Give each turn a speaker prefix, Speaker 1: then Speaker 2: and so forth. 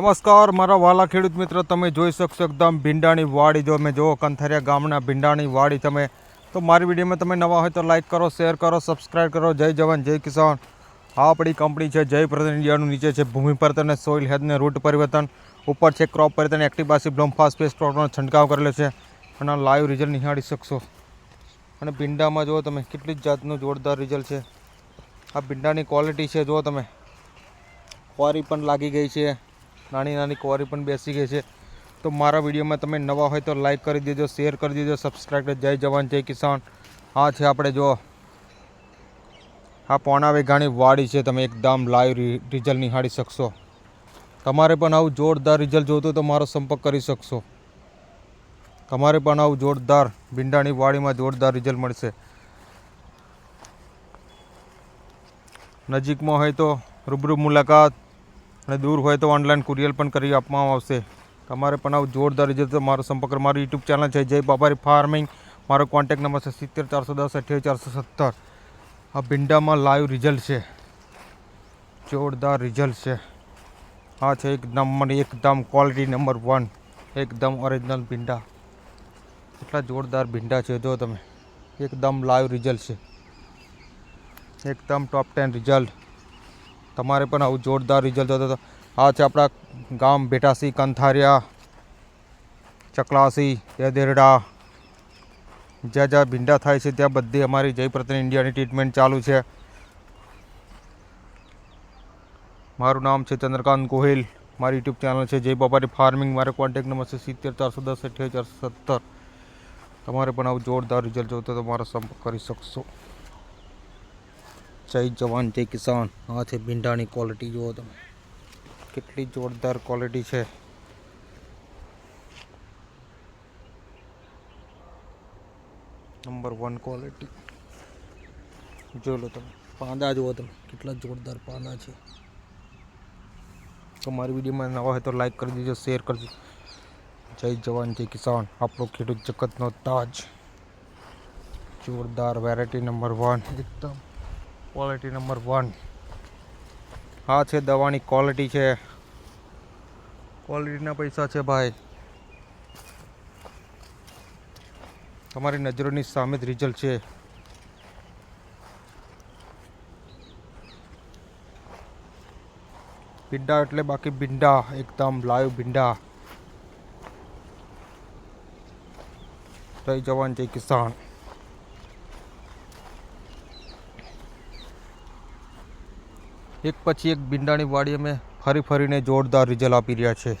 Speaker 1: નમસ્કાર, મારા વાલા ખેડૂત મિત્રો, તમે જોઈ શકશો એકદમ ભીંડાની વાડી. જો મેં જુઓ, કંથરિયા ગામના ભીંડાની વાડી તમે. તો મારી વિડીયોમાં તમે નવા હોય તો લાઈક કરો શેર કરો સબસ્ક્રાઈબ કરો. જય જવાન, જય કિસાન. આ આપણી કંપની છે, જય પ્રધાન ઇન્ડિયાનું. નીચે છે ભૂમિ પરિવર્તન સોઇલ હેલ્થ ને રૂટ પરિવર્તન. ઉપર છે ક્રોપ પરિવર્તન એક્ટિવાસી બ્લોમફાસ પેસ્ટ પ્રોડક્ટનો છંટકાવ કરેલો છે. અને લાઈવ રિઝલ્ટ નિહાળી શકશો. અને ભીંડામાં જુઓ તમે, કેટલી જ જાતનું જોરદાર રિઝલ્ટ છે. આ ભીંડાની ક્વોલિટી છે, જુઓ તમે. ક્વારી પણ લાગી ગઈ છે. નાની નાની ક્વારી પણ બેસી ગઈ છે. તો મારા વિડીયોમાં તમે નવા હોય તો લાઈક કરી દેજો શેર કરી દેજો સબસ્ક્રાઈબ કરી જય જવાન, જય કિસાન. આ છે આપણે જો, આ પોણા વેઘાણી વાડી છે, તમે એકદમ લાઈવ રિઝલ્ટ નિહાળી શકશો. તમારે પણ આવું જોરદાર રિઝલ્ટ જોતું તો મારો સંપર્ક કરી શકશો. તમારે પણ આવું જોરદાર ભીંડાની વાડીમાં જોરદાર રિઝલ્ટ મળશે. નજીકમાં હોય તો રૂબરૂ મુલાકાત. અને દૂર હોય તો ઓનલાઈન કુરિયર પણ કરી આપવામાં આવશે. તમારે પણ આવું જોરદાર રિઝલ્ટ મારો સંપર્ક. મારું યુટ્યુબ ચેનલ છે, જય બાબારી ફાર્મિંગ મારો કોન્ટેક્ટ નંબર છે સિત્તેર ચારસો દસ અઠ્યાવીસ ચારસો સત્તર. આ ભીંડામાં લાઈવ રિઝલ્ટ છે. જોરદાર રિઝલ્ટ છે. હા છે એકદમ મને એકદમ ક્વોલિટી નંબર વન એકદમ ઓરિજિનલ ભીંડા. એટલા જોરદાર ભીંડા છે જો તમે. એકદમ લાઈવ રિઝલ્ટ છે. એકદમ ટોપ ટેન રિઝલ્ટ તમારે પણ આવું જોરદાર રિઝલ્ટ હતો. આ છે આપણા ગામ બેટાસી કંથારિયા ચકલાસી દેદેરડા જ્યાં જ્યાં ભીંડા થાય છે ત્યાં બધી અમારી જય પ્રતન ઇન્ડિયાની ટ્રીટમેન્ટ ચાલુ છે. મારું નામ છે ચંદ્રકાંત ગોહિલ. મારી યુટ્યુબ ચેનલ છે જય બાબારી ફાર્મિંગ મારો કોન્ટેક્ટ નંબર છે સિત્તેર ચારસો દસ, અઠ્યાવીસ ચારસો સત્તર. તમારે પણ આવું જોરદાર રિઝલ્ટ જોતો તો મારો સંપર્ક કરી શકશો. જય જવાન, જય કિસાન. આ છે ભીંડાની ક્વોલિટી જુઓ તમે. કેટલી જોરદાર ક્વોલિટી છે. નંબર વન ક્વોલિટી જો લો તમે. પાંદા જુઓ તમે. કેટલા જોરદાર પાંદા છે. તો મારી વિડીયોમાં નવા હોય તો લાઈક કરી દેજો શેર કરજો જય જવાન, જય કિસાન. આપણો ખેડૂત જગતનો તાજ. જોરદાર વેરાયટી નંબર વન એકદમ ક્વોલિટી નંબર વન આ છે દવાની ક્વોલિટી છે. ક્વોલિટીના પૈસા છે ભાઈ. તમારી નજરોની સામે જ રિઝલ્ટ છે. ભીંડા એટલે બાકી ભીંડા, એકદમ લાઈવ ભીંડા. જય જવાન, જય કિસાન. એક પછી એક ભીંડાની વાડી અમે ફરી ફરીને જોરદાર રિઝલ્ટ આપી રહ્યા છે.